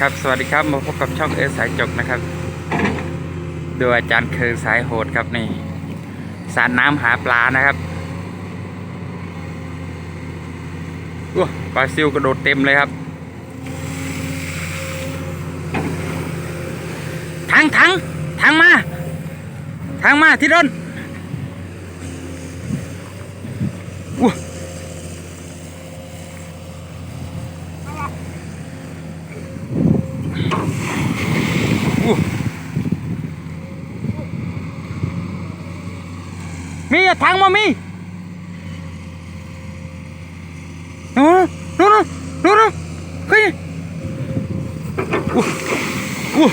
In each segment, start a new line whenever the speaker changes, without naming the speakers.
ครับสวัสดีครับมาพบกับช่องเอสสายจกนะครับโดยอาจารย์คือสายโหดครับนี่สารน้ำหาปลานะครับอ้วปลาซิวกระโดดเต็มเลยครับทางทางทางมาทางมาที่รน มีอะทางมามีโน้โน้โน้โน้โน้เฮ้ยอ้วอ้ว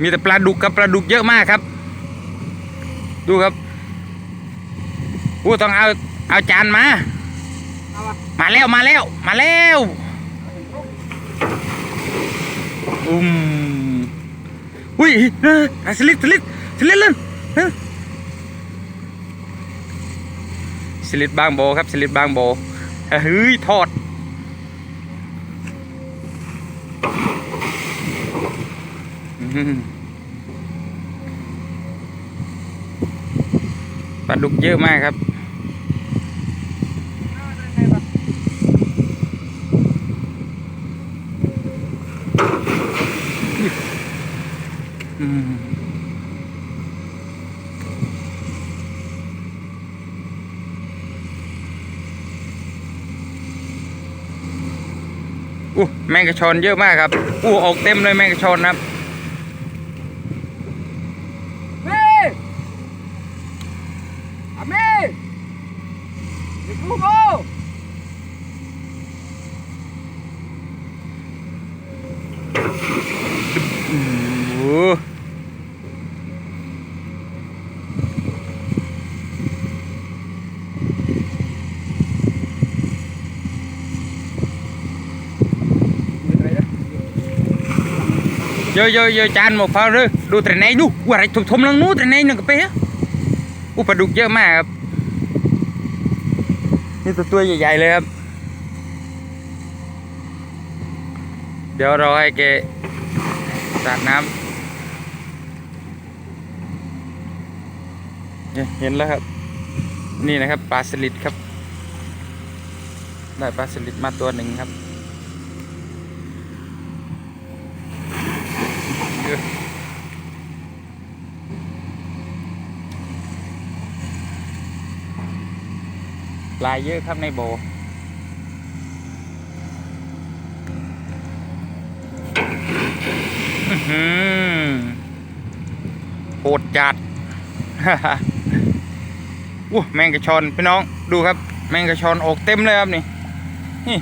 มีแต่ปลาดุกครับปลาดุกเยอะมากครับ ดูครับอู้ต้องเอาเอาจานมา มาแล้วมาแล้ว มาแล้วอุ้มอุ้ยเอออะสลิดสลิดสลิดเล่นเออ สลิดบางโบครับสลิดบางโบเฮ้ยทอดปลาดุกเยอะมากครับ อู้แมงกระชอนเยอะมากครับ อู้ออกเต็มเลยแมงกระชอนครับ
Ê! À mê! Đi cứu cô!
โอ้โหเยอะเยอะเยอะจานหมดพอเลยดูแต่ไหนดูว่าอะไรทุ่มๆลังนู้นแต่ไหนหนึ่งกระเป๊ะอุปลาดุกเยอะมากครับนี่ตัวตัวใหญ่ๆเลยครับ เดี๋ยวราให้แกสาดน้ำเห็นแล้วครับ นี่นะครับปลาสลิดครับ ได้ปลาสลิดมาตัวหนึ่งครับเออป ลายเยอะครับในโบ โหดจัดอู้แมงกระชอนพี่น้องดูครับ แมงกระชอนออกเต็มเลยครับนี่ นี่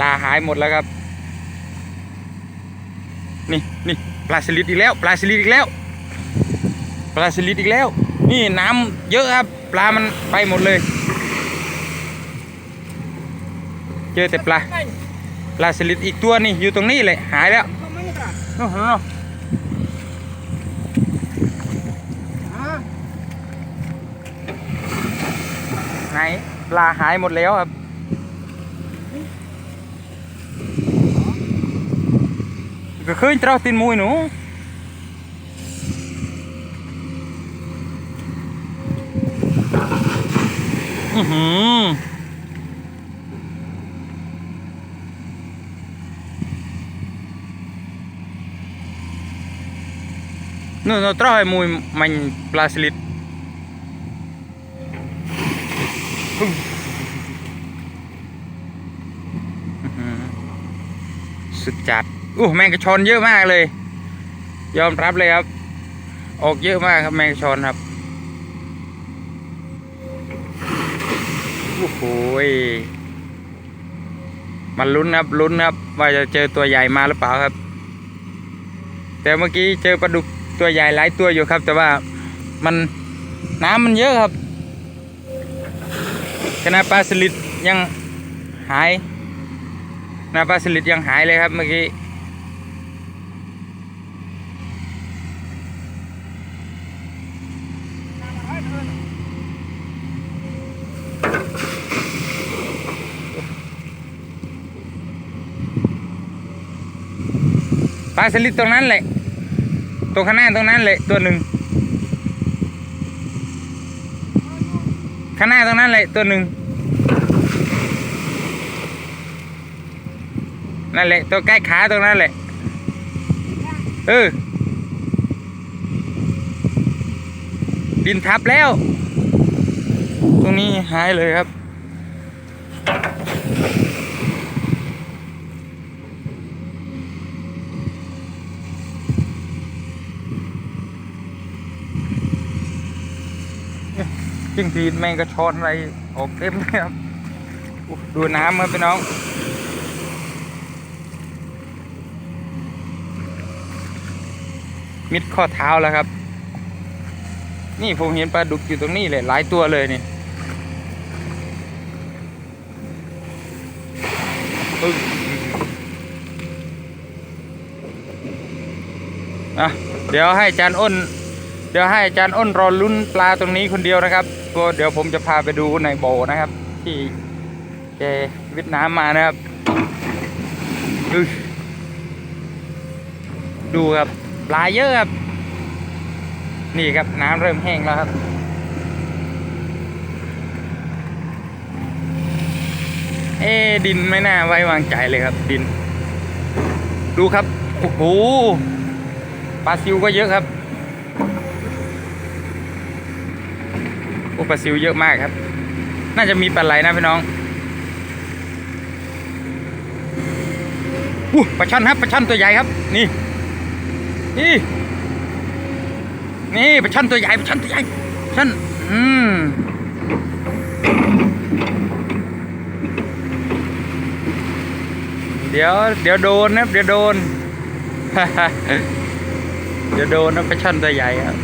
ลาหายหมดแล้วครับ นี่นี่ปลาสลิดอีกแล้ว ปลาสลิดอีกแล้ว ปลาสลิดอีกแล้ว นี่น้ำเยอะครับ ปลามันไปหมดเลย เจอแต่ปลา ปลาสลิดอีกตัวนี่อยู่ตรงนี้เลยหายแล้ว
Không mấy cả!
โอ้โห
Hả?
ไหนปลาหายหมดแล้วครับ ក៏ឃើញត្រោះទីមួយនោះអឺហឺនោះនោះត្រោះឲ្យមួយមាញ់ផ្លាស្លីតសឹកចាត់ นปลาสลิดอื้อหือสุดจัดอู้แมงกระชอนเยอะมากเลย ยอมรับเลยครับ ออกเยอะมากครับแมงกระชอนครับโอ้โหยมันลุ้นครับลุ้นครับ ว่าจะเจอตัวใหญ่มาหรือเปล่าครับ แต่เมื่อกี้เจอปลาดุกตัวใหญ่หลายตัวอยู่ครับ แต่ว่ามันน้ำมันเยอะครับขณะปลาสลิดยังหายนาปลาสลิดยังหายเลยครับเมื่อกี้ ปลาสลิดตรงนั้นแหละ ตรงข้างหน้าตรงนั้นแหละตัวหนึ่งข้างหน้าตรงนั้นแหละตัวหนึ่งนั่นแหละตัวใกล้ขาตรงนั้นแหละเออดินทับแล้ว ตรงนี้หายเลยครับ จิ้งทีดแมงกระชอนอะไรออกเต็มเลยครับดูน้ำครับพี่น้องมิดข้อเท้าแล้วครับ นี่ผมเห็นปลาดุกอยู่ตรงนี้เลยหลายตัวเลยนี่อะเดี๋ยวให้จารย์อ้น เดี๋ยวให้จารย์อ้นรอลุ้นปลาตรงนี้คนเดียวนะครับ ก็เดี๋ยวผมจะพาไปดูในโบนะครับ ที่แกวิทน้ำมานะครับ ดูครับปลาเยอะครับ นี่ครับน้ำเริ่มแห้งแล้วครับเอ๊ดินไม่น่าไว้วางใจเลยครับดิน ดูครับโอ้โหปลาซิวก็เยอะครับ โอ้ปลาซิวเยอะมากครับ น่าจะมีปลาไหลนะพี่น้องอู้ปลาช่อนครับปลาช่อนตัวใหญ่ครับ นี่นี่นี่ปลาช่อนตัวใหญ่ปลาช่อนตัวใหญ่ช่อนอืมเดี๋ยวเดี๋ยวโดนนะเดี๋ยวโดนเดี๋ยวโดนนะปลาช่อนตัวใหญ่ครับ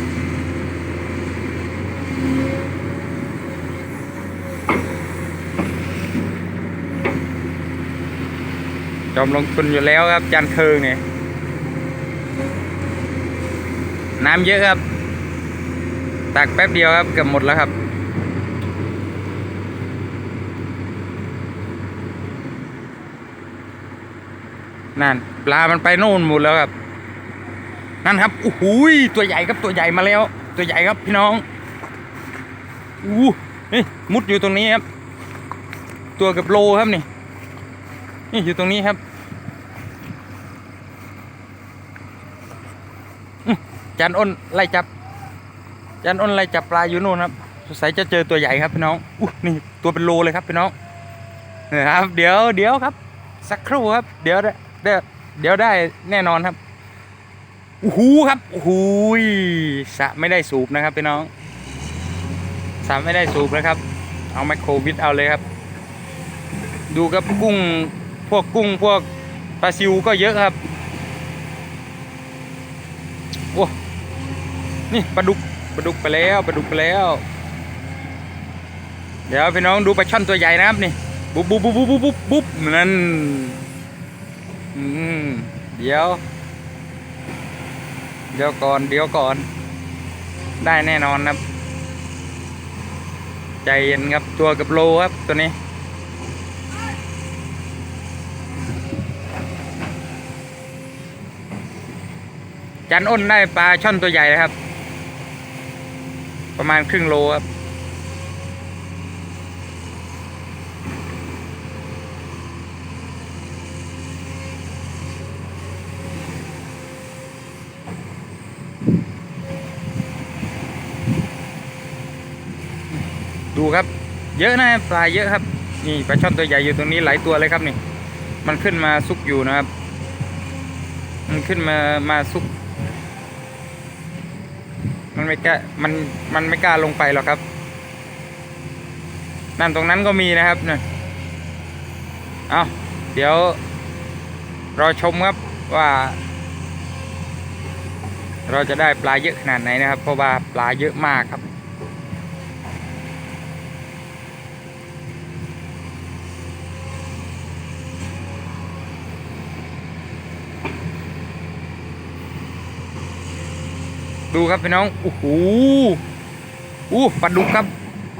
จอมลงทุนอยู่แล้วครับจานเคืองเนี่ยน้ำเยอะครับ ตักแป๊บเดียวครับเกือบหมดแล้วครับ นั่นปลามันไปโน่นหมดแล้วครับ นั่นครับโอ้โหยตัวใหญ่ครับตัวใหญ่มาแล้ว ตัวใหญ่ครับพี่น้องอู้นี่มุดอยู่ตรงนี้ครับ ตัวเกับโลครับนี่ นี่อยู่ตรงนี้ครับจานอ้นไล่จับจานอ้นไล่จับปลาอยู่นู่นครับสงสัยจะเจอตัวใหญ่ครับพี่น้องอู้นี่ตัวเป็นโลเลยครับพี่น้องนะครับเดี๋ยวเดี๋ยวครับ สักครู่ครับ เดี๋ยวได้เดี๋ยวเดี๋ยวได้แน่นอนครับโอ้โหครับโอ้โหยสะไม่ได้สูบนะครับพี่น้องสะไม่ได้สูบนะครับ เอาไมโครวิดเอาเลยครับ ดูครับกุ้ง พวกกุ้งพวกปลาซิวก็เยอะครับโอ้นี่ปลาดุกปลาดุกไปแล้วปลาดุกไปแล้ว เดี๋ยวพี่น้องดูปลาช่อนตัวใหญ่นะครับนี่บุ๊บบุ๊บบุ๊บบุ๊บบุ๊บบุ๊บนั่นเดี๋ยว เดี๋ยวก่อนเดี๋ยวก่อน ได้แน่นอนครับ ใจเย็นครับตัวกับโลครับตัวนี้ จันอ้นได้ปลาช่อนตัวใหญ่นะครับ ประมาณครึ่งโลครับดูครับ เยอะนะปลาเยอะครับ นี่ปลาช่อนตัวใหญ่อยู่ตรงนี้หลายตัวเลยครับนี่ มันขึ้นมาซุกอยู่นะครับ มันขึ้นมามาซุก มันไม่กล้ามันมันไม่กล้าลงไปหรอกครับ นั่นตรงนั้นก็มีนะครับเนี่ยเอาเดี๋ยวรอชมครับว่า เราจะได้ปลาเยอะขนาดไหนนะครับ เพราะว่าปลาเยอะมากครับ ดูครับพี่น้องโอ้โหอู้ปลาดุกครับ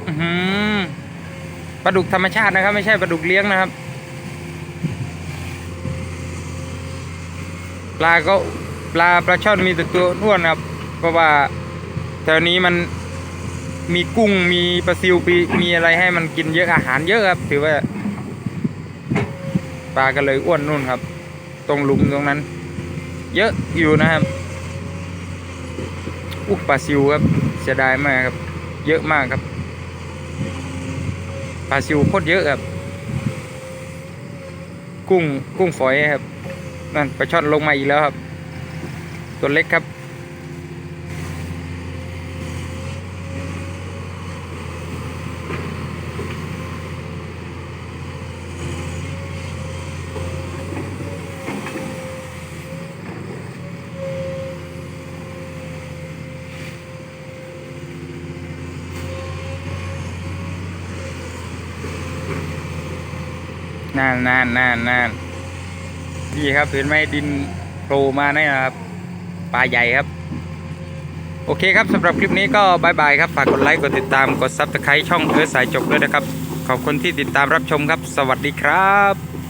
อือหือปลาดุกธรรมชาตินะครับ ไม่ใช่ปลาดุกเลี้ยงนะครับ ปลาก็ปลาปลาช่อนมีแต่ตัวอ้วนครับ เพราะว่าแถวนี้มันมีกุ้งมีปลาซิวมีมีอะไรให้มันกินเยอะอาหารเยอะครับ ถือว่าปลาก็เลยอ้วนนู่นครับ ตรงหลุมตรงนั้น เยอะอยู่นะครับ อุ๊ยปลาซิวครับเสียดายมากครับ เยอะมากครับปลาซิวโคตรเยอะครับ กุ้งกุ้งฝอยครับนั่นปลาช่อนลงมาอีกแล้วครับ ตัวเล็กครับ นานนานนานนานนี่ครับเห็นไหมดินโผล่มาเนี่ยครับปลาใหญ่ครับ โอเคครับสำหรับคลิปนี้ก็บายบายครับ ฝากกดไลค์ กดติดตาม กดซับสไครต์ช่องเออสายจบด้วยนะครับ ขอบคุณที่ติดตามรับชมครับ สวัสดีครับ